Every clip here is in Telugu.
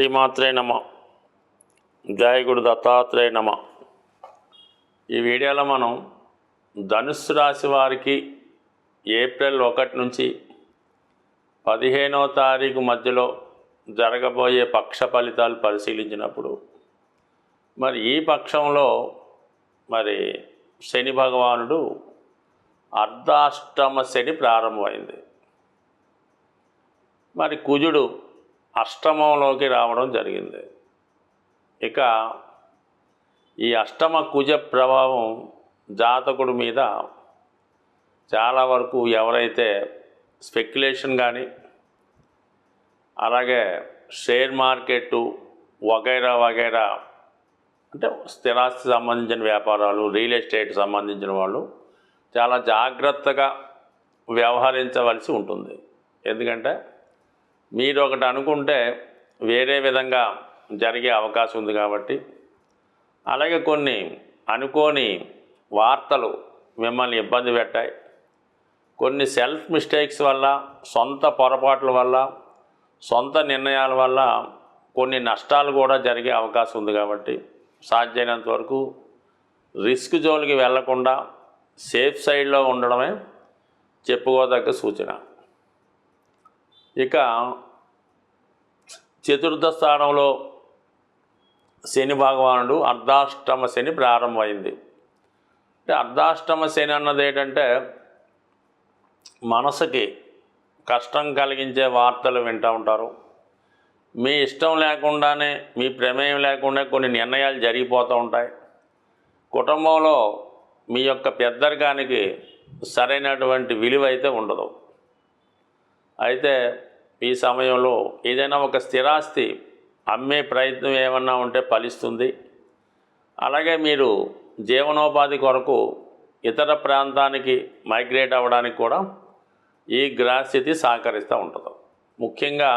శ్రీమాత్రే నమ. జయ గురు దత్తాత్రేయ నమ. ఈ వీడియోలో మనం ధనుస్సు రాశి వారికి ఏప్రిల్ ఒకటి నుంచి పదిహేనవ తారీఖు మధ్యలో జరగబోయే పక్ష ఫలితాలు పరిశీలించినప్పుడు మరి ఈ పక్షంలో మరి శని భగవానుడు అర్ధాష్టమ శని ప్రారంభమైంది. మరి కుజుడు అష్టమంలోకి రావడం జరిగింది. ఇక ఈ అష్టమ కుజ ప్రభావం జాతకుడి మీద చాలా వరకు ఎవరైతే స్పెక్యులేషన్ కానీ అలాగే షేర్ మార్కెట్టు వగైరా వగైరా అంటే స్థిరాస్తి సంబంధించిన వ్యాపారాలు రియల్ ఎస్టేట్ సంబంధించిన వాళ్ళు చాలా జాగ్రత్తగా వ్యవహరించవలసి ఉంటుంది. ఎందుకంటే మీరు ఒకటి అనుకుంటే వేరే విధంగా జరిగే అవకాశం ఉంది కాబట్టి అలాగే కొన్ని అనుకోని వార్తలు మిమ్మల్ని ఇబ్బంది పెట్టాయి. కొన్ని సెల్ఫ్ మిస్టేక్స్ వల్ల సొంత పొరపాట్ల వల్ల సొంత నిర్ణయాల వల్ల కొన్ని నష్టాలు కూడా జరిగే అవకాశం ఉంది కాబట్టి సాధ్యమైనంత వరకు రిస్క్ జోన్కి వెళ్ళకుండా సేఫ్ సైడ్లో ఉండడమే చెప్పుకోదగ్గ సూచన. ఇక చతుర్థ స్థానంలో శని భగవానుడు అర్ధాష్టమ శని ప్రారంభమైంది. అంటే అర్ధాష్టమ శని అన్నది ఏంటంటే మనసుకి కష్టం కలిగించే వార్తలు వింటూ ఉంటారు. మీ ఇష్టం లేకుండానే మీ ప్రమేయం లేకుండా కొన్ని నిర్ణయాలు జరిగిపోతూ ఉంటాయి. కుటుంబంలో మీ యొక్క పెద్దరికానికి సరైనటువంటి విలువ అయితే ఉండదు. అయితే ఈ సమయంలో ఏదైనా ఒక స్థిరాస్తి అమ్మే ప్రయత్నం ఏమన్నా ఉంటే ఫలిస్తుంది. అలాగే మీరు జీవనోపాధి కొరకు ఇతర ప్రాంతానికి మైగ్రేట్ అవ్వడానికి కూడా ఈ గ్రహస్థితి సహకరిస్తూ ఉంటుంది. ముఖ్యంగా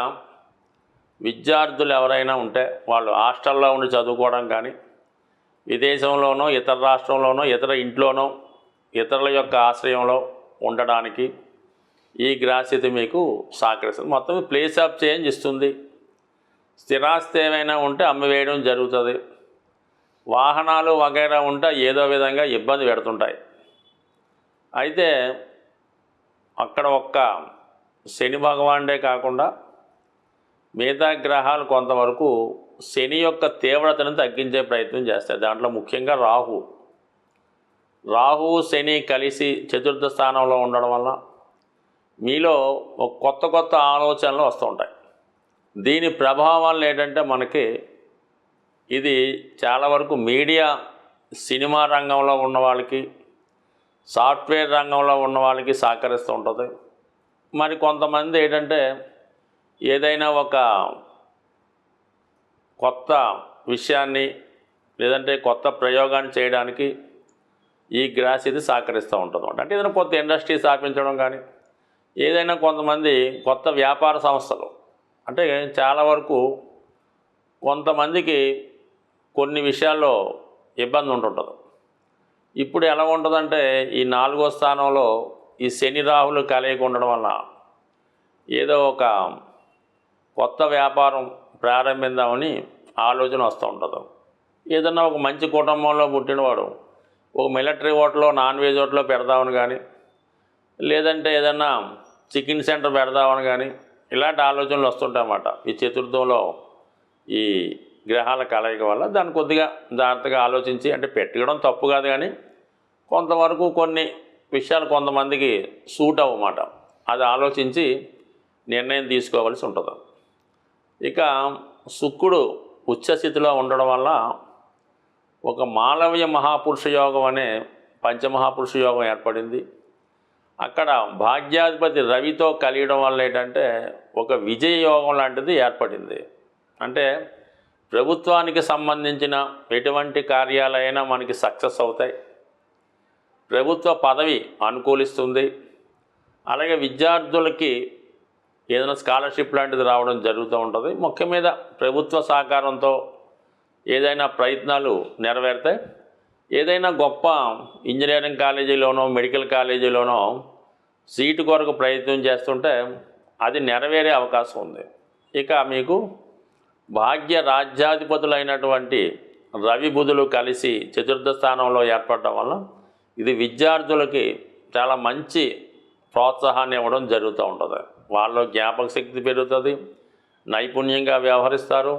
విద్యార్థులు ఎవరైనా ఉంటే వాళ్ళు హాస్టల్లో ఉండి చదువుకోవడం కానీ విదేశంలోనో ఇతర రాష్ట్రంలోనో ఇతర ఇంట్లోనో ఇతరుల యొక్క ఆశ్రయంలో ఉండడానికి ఈ గ్రాస్యత మీకు సహకరిస్తుంది మొత్తం ప్లేస్ ఆఫ్ చేంజ్ ఇస్తుంది. స్థిరాస్తి ఏమైనా ఉంటే అమ్మివేయడం జరుగుతుంది. వాహనాలు వగైరా ఉంటే ఏదో విధంగా ఇబ్బంది పెడుతుంటాయి. అయితే అక్కడ ఒక్క శని భగవానుడే కాకుండా మిగతా గ్రహాలు కొంతవరకు శని యొక్క తీవ్రతను తగ్గించే ప్రయత్నం చేస్తాయి. దాంట్లో ముఖ్యంగా రాహు. రాహు శని కలిసి చతుర్థ స్థానంలో ఉండడం వల్ల మీలో ఒక కొత్త కొత్త ఆలోచనలు వస్తూ ఉంటాయి. దీని ప్రభావాలు ఏంటంటే మనకి ఇది చాలా వరకు మీడియా సినిమా రంగంలో ఉన్న వాళ్ళకి సాఫ్ట్వేర్ రంగంలో ఉన్న వాళ్ళకి సహకరిస్తూ ఉంటుంది. మరి కొంతమంది ఏంటంటే ఏదైనా ఒక కొత్త విషయాన్ని లేదంటే కొత్త ప్రయోగాన్ని చేయడానికి ఈ గ్రాస్ ఇది సహకరిస్తూ ఉంటుంది అంటే ఏదైనా కొత్త ఇండస్ట్రీ స్థాపించడం కానీ ఏదైనా కొంతమంది కొత్త వ్యాపార సంస్థలు అంటే చాలా వరకు కొంతమందికి కొన్ని విషయాల్లో ఇబ్బంది ఉంటుంటుంది. ఇప్పుడు ఎలా ఉంటుందంటే ఈ నాలుగో స్థానంలో ఈ శని రాహులు కలయిక ఉండడం వల్ల ఏదో ఒక కొత్త వ్యాపారం ప్రారంభిద్దామని ఆలోచన వస్తూ ఉంటుంది. ఏదన్నా ఒక మంచి కుటుంబంలో పుట్టినవాడు ఒక మిలిటరీ ఓట్లో నాన్ వెజ్ ఓట్లో పెడదామని కానీ లేదంటే ఏదన్నా చికెన్ సెంటర్ పెడదామని కానీ ఇలాంటి ఆలోచనలు వస్తుంటాయి అన్నమాట ఈ చతుర్థంలో ఈ గ్రహాల కలయిక వల్ల దాన్ని కొద్దిగా జాగ్రత్తగా ఆలోచించి అంటే పెట్టడం తప్పు కాదు కానీ కొంతవరకు కొన్ని విషయాలు కొంతమందికి సూట్ అవ్వమాట. అది ఆలోచించి నిర్ణయం తీసుకోవాల్సి ఉంటుంది. ఇక శుక్రుడు ఉచ్చస్థితిలో ఉండడం వల్ల ఒక మాలవ్య మహాపురుష యోగం అనే పంచమహాపురుష యోగం ఏర్పడింది. అక్కడ భాగ్యాధిపతి రవితో కలియడం వల్ల ఏంటంటే ఒక విజయ యోగం లాంటిది ఏర్పడింది. అంటే ప్రభుత్వానికి సంబంధించిన ఎటువంటి కార్యాలైనా మనకి సక్సెస్ అవుతాయి. ప్రభుత్వ పదవి అనుకూలిస్తుంది. అలాగే విద్యార్థులకి ఏదైనా స్కాలర్షిప్ లాంటిది రావడం జరుగుతూ ఉంటుంది. ముఖ్య మీద ప్రభుత్వ సహకారంతో ఏదైనా ప్రయత్నాలు నెరవేరుతాయి ఏదైనా గొప్ప ఇంజనీరింగ్ కాలేజీలోనో మెడికల్ కాలేజీలోనో సీటు కొరకు ప్రయత్నం చేస్తుంటే అది నెరవేరే అవకాశం ఉంది. ఇక మీకు భాగ్య రాజ్యాధిపతులైనటువంటి రవి బుధులు కలిసి చతుర్థ స్థానంలో ఏర్పడటం వల్ల ఇది విద్యార్థులకి చాలా మంచి ప్రోత్సాహాన్ని ఇవ్వడం జరుగుతూ ఉంటుంది. వాళ్ళలో జ్ఞాపక శక్తి పెరుగుతుంది నైపుణ్యంగా వ్యవహరిస్తారు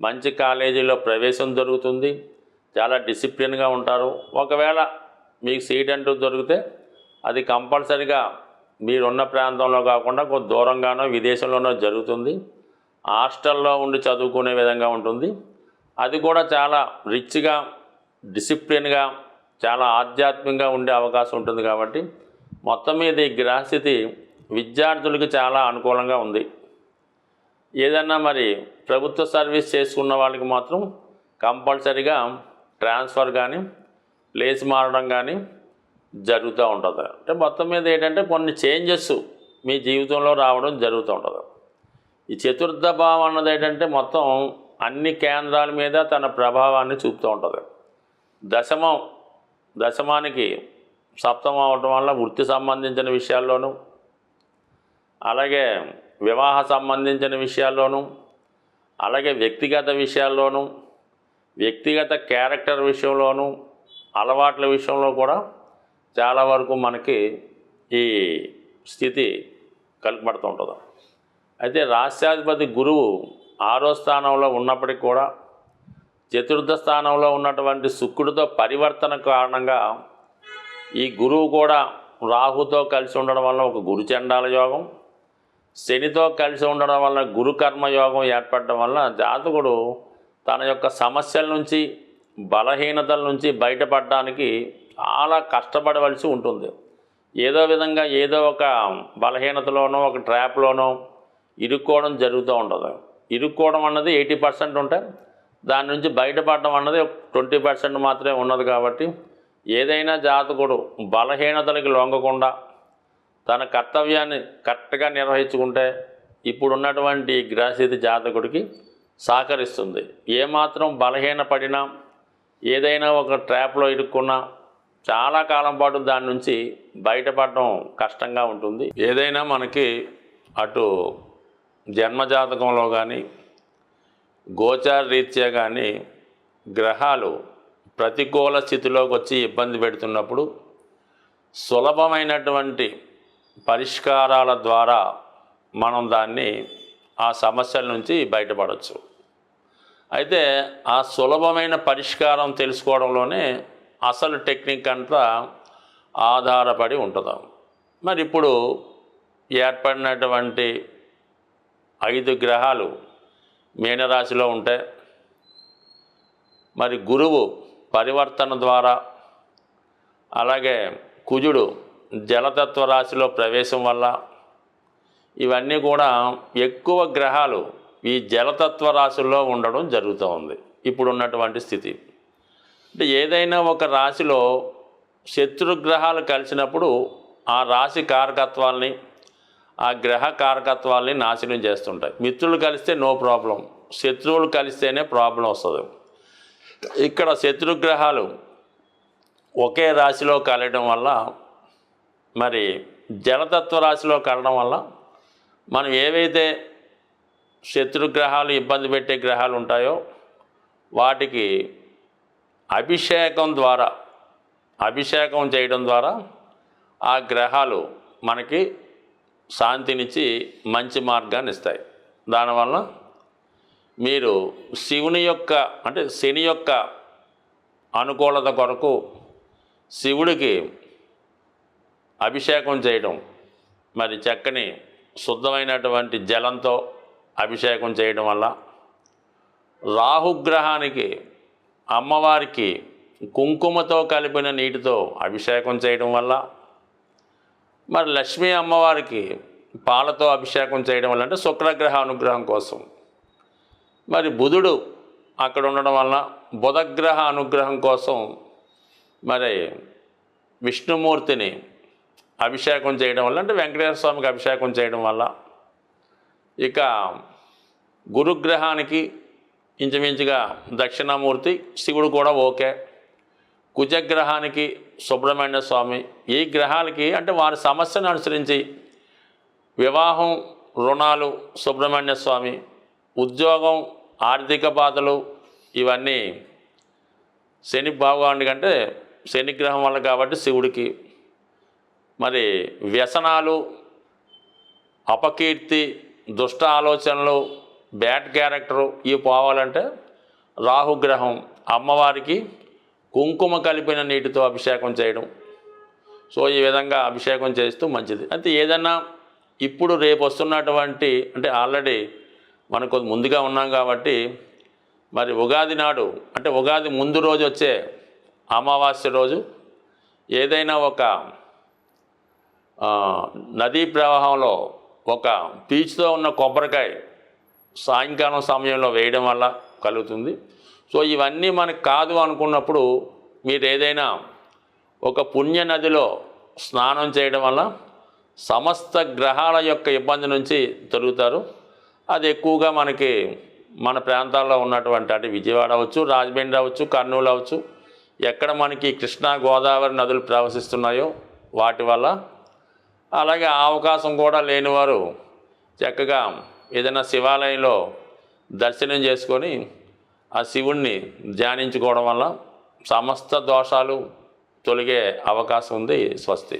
మంచి కాలేజీలో ప్రవేశం దొరుకుతుంది చాలా డిసిప్లిన్గా ఉంటారు. ఒకవేళ మీకు సీట్ అంటూ దొరికితే అది కంపల్సరిగా మీరున్న ప్రాంతంలో కాకుండా కొంత దూరంగానో విదేశంలోనో జరుగుతుంది. హాస్టల్లో ఉండి చదువుకునే విధంగా ఉంటుంది. అది కూడా చాలా రిచ్గా డిసిప్లిన్గా చాలా ఆధ్యాత్మికంగా ఉండే అవకాశం ఉంటుంది కాబట్టి మొత్తం మీద ఈ గ్రహస్థితి విద్యార్థులకు చాలా అనుకూలంగా ఉంది. ఏదన్నా మరి ప్రభుత్వ సర్వీస్ చేసుకున్న వాళ్ళకి మాత్రం కంపల్సరీగా ట్రాన్స్ఫర్ కానీ ప్లేస్ మారడం కానీ జరుగుతూ ఉంటుంది. అంటే మొత్తం మీద ఏంటంటే కొన్ని చేంజెస్ మీ జీవితంలో రావడం జరుగుతూ ఉంటుంది. ఈ చతుర్థ భావం అన్నది ఏంటంటే మొత్తం అన్ని కేంద్రాల మీద తన ప్రభావాన్ని చూపుతూ ఉంటుంది. దశమం దశమానికి సప్తమం అవటం వల్ల వృత్తి సంబంధించిన విషయాల్లోనూ అలాగే వివాహ సంబంధించిన విషయాల్లోనూ అలాగే వ్యక్తిగత విషయాల్లోనూ వ్యక్తిగత క్యారెక్టర్ విషయంలోనూ అలవాట్ల విషయంలో కూడా చాలా వరకు మనకి ఈ స్థితి కలుపబడుతూ ఉంటుంది. అయితే రాష్ట్రాధిపతి గురువు ఆరో స్థానంలో ఉన్నప్పటికీ కూడా చతుర్థ స్థానంలో ఉన్నటువంటి శుక్రుడితో పరివర్తన కారణంగా ఈ గురువు కూడా రాహుతో కలిసి ఉండడం వల్ల ఒక గురుచండాల యోగం శనితో కలిసి ఉండడం వల్ల గురుకర్మ యోగం ఏర్పడడం వల్ల జాతకుడు తన యొక్క సమస్యల నుంచి బలహీనతల నుంచి బయటపడడానికి చాలా కష్టపడవలసి ఉంటుంది. ఏదో విధంగా ఏదో ఒక బలహీనతలోనో ఒక ట్రాప్లోనో ఇరుక్కోవడం జరుగుతూ ఉంటుంది. ఇరుక్కోవడం అన్నది ఎయిటీ పర్సెంట్ ఉంటే దాని నుంచి బయటపడడం అన్నది ట్వంటీ పర్సెంట్ మాత్రమే ఉన్నది కాబట్టి ఏదైనా జాతకుడు బలహీనతలకి లొంగకుండా తన కర్తవ్యాన్ని కరెక్ట్గా నిర్వహించుకుంటే ఇప్పుడున్నటువంటి గ్రహస్థితి జాతకుడికి సహకరిస్తుంది. ఏమాత్రం బలహీనపడినా ఏదైనా ఒక ట్రాప్లో ఇరుక్కున్నా చాలా కాలం పాటు దాని నుంచి బయటపడడం కష్టంగా ఉంటుంది. ఏదైనా మనకి అటు జన్మజాతకంలో కానీ గోచార రీత్యా కానీ గ్రహాలు ప్రతికూల స్థితిలోకి వచ్చి ఇబ్బంది పెడుతున్నప్పుడు సులభమైనటువంటి పరిష్కారాల ద్వారా మనం దాన్ని ఆ సమస్యల నుంచి బయటపడవచ్చు అయితే ఆ సులభమైన పరిష్కారం తెలుసుకోవడంలోనే అసలు టెక్నిక్ అంతా ఆధారపడి ఉంటుంది? మరి ఇప్పుడు ఏర్పడినటువంటి ఐదు గ్రహాలు మీనరాశిలో ఉంటే మరి గురువు పరివర్తన ద్వారా అలాగే కుజుడు జలతత్వ రాశిలో ప్రవేశం వల్ల ఇవన్నీ కూడా ఎక్కువ గ్రహాలు ఈ జలతత్వ రాశుల్లో ఉండడం జరుగుతూ ఉంది. ఇప్పుడున్నటువంటి స్థితి. అంటే ఏదైనా ఒక రాశిలో శత్రుగ్రహాలు కలిసినప్పుడు ఆ రాశి కారకత్వాల్ని ఆ గ్రహ కారకత్వాల్ని నాశనం చేస్తుంటాయి. మిత్రులు కలిస్తే నో ప్రాబ్లం. శత్రువులు కలిస్తేనే ప్రాబ్లం వస్తుంది. ఇక్కడ శత్రుగ్రహాలు ఒకే రాశిలో కలయడం వల్ల మరి జలతత్వ రాశిలో కలడం వల్ల మనం ఏవైతే శత్రుగ్రహాలు ఇబ్బంది పెట్టే గ్రహాలు ఉంటాయో వాటికి అభిషేకం ద్వారా అభిషేకం చేయడం ద్వారా ఆ గ్రహాలు మనకి శాంతినిచ్చి మంచి మార్గాన్ని ఇస్తాయి. దానివల్ల మీరు శివుని యొక్క అంటే శని యొక్క అనుకూలత కొరకు శివుడికి అభిషేకం చేయడం మరి చక్కని శుద్ధమైనటువంటి జలంతో అభిషేకం చేయడం వల్ల రాహుగ్రహానికి అమ్మవారికి కుంకుమతో కలిపిన నీటితో అభిషేకం చేయడం వల్ల మరి లక్ష్మీ అమ్మవారికి పాలతో అభిషేకం చేయడం వల్ల అంటే శుక్రగ్రహ అనుగ్రహం కోసం. మరి బుధుడు అక్కడ ఉండడం వలన బుధగ్రహ అనుగ్రహం కోసం మరి విష్ణుమూర్తిని అభిషేకం చేయడం వల్ల అంటే వెంకటేశ్వర స్వామికి అభిషేకం చేయడం వల్ల ఇక గురుగ్రహానికి ఇంచుమించుగా దక్షిణామూర్తి శివుడు కూడా ఓకే. కుజగ్రహానికి సుబ్రహ్మణ్య స్వామి ఈ గ్రహాలకి అంటే వారి సమస్యను అనుసరించి వివాహం రుణాలు సుబ్రహ్మణ్య స్వామి ఉద్యోగం ఆర్థిక బాధలు ఇవన్నీ శని భాగవాడి కంటే శనిగ్రహం వల్ల కాబట్టి శివుడికి మరి వ్యసనాలు అపకీర్తి దుష్ట ఆలోచనలు బ్యాడ్ క్యారెక్టరు ఇవి పోవాలంటే రాహుగ్రహం అమ్మవారికి కుంకుమ కలిపిన నీటితో అభిషేకం చేయడం. సో ఈ విధంగా అభిషేకం చేస్తూ మంచిది. అయితే ఏదన్నా ఇప్పుడు రేపు వస్తున్నటువంటి అంటే ఆల్రెడీ మనం కొంచెం ముందుగా ఉన్నాం కాబట్టి మరి ఉగాది నాడు అంటే ఉగాది ముందు రోజు వచ్చే అమావాస్య రోజు ఏదైనా ఒక నదీ ప్రవాహంలో ఒక పీచుతో ఉన్న కొబ్బరికాయ సాయంకాలం సమయంలో వేయడం వల్ల కలుగుతుంది. సో ఇవన్నీ మనకు కాదు అనుకున్నప్పుడు మీరు ఏదైనా ఒక పుణ్య నదిలో స్నానం చేయడం వల్ల సమస్త గ్రహాల యొక్క ఇబ్బంది నుంచి తొలుగుతారు. అది ఎక్కువగా మనకి మన ప్రాంతాల్లో ఉన్నటువంటి అంటే విజయవాడ అవచ్చు రాజమండ్రి అవచ్చు కర్నూలు అవచ్చు ఎక్కడ మనకి కృష్ణా గోదావరి నదులు ప్రవహిస్తున్నాయో వాటి వల్ల అలాగే ఆ అవకాశం కూడా లేనివారు చక్కగా ఏదైనా శివాలయంలో దర్శనం చేసుకొని ఆ శివుణ్ణి ధ్యానించుకోవడం వల్ల సమస్త దోషాలు తొలగే అవకాశం ఉంది స్వస్తి.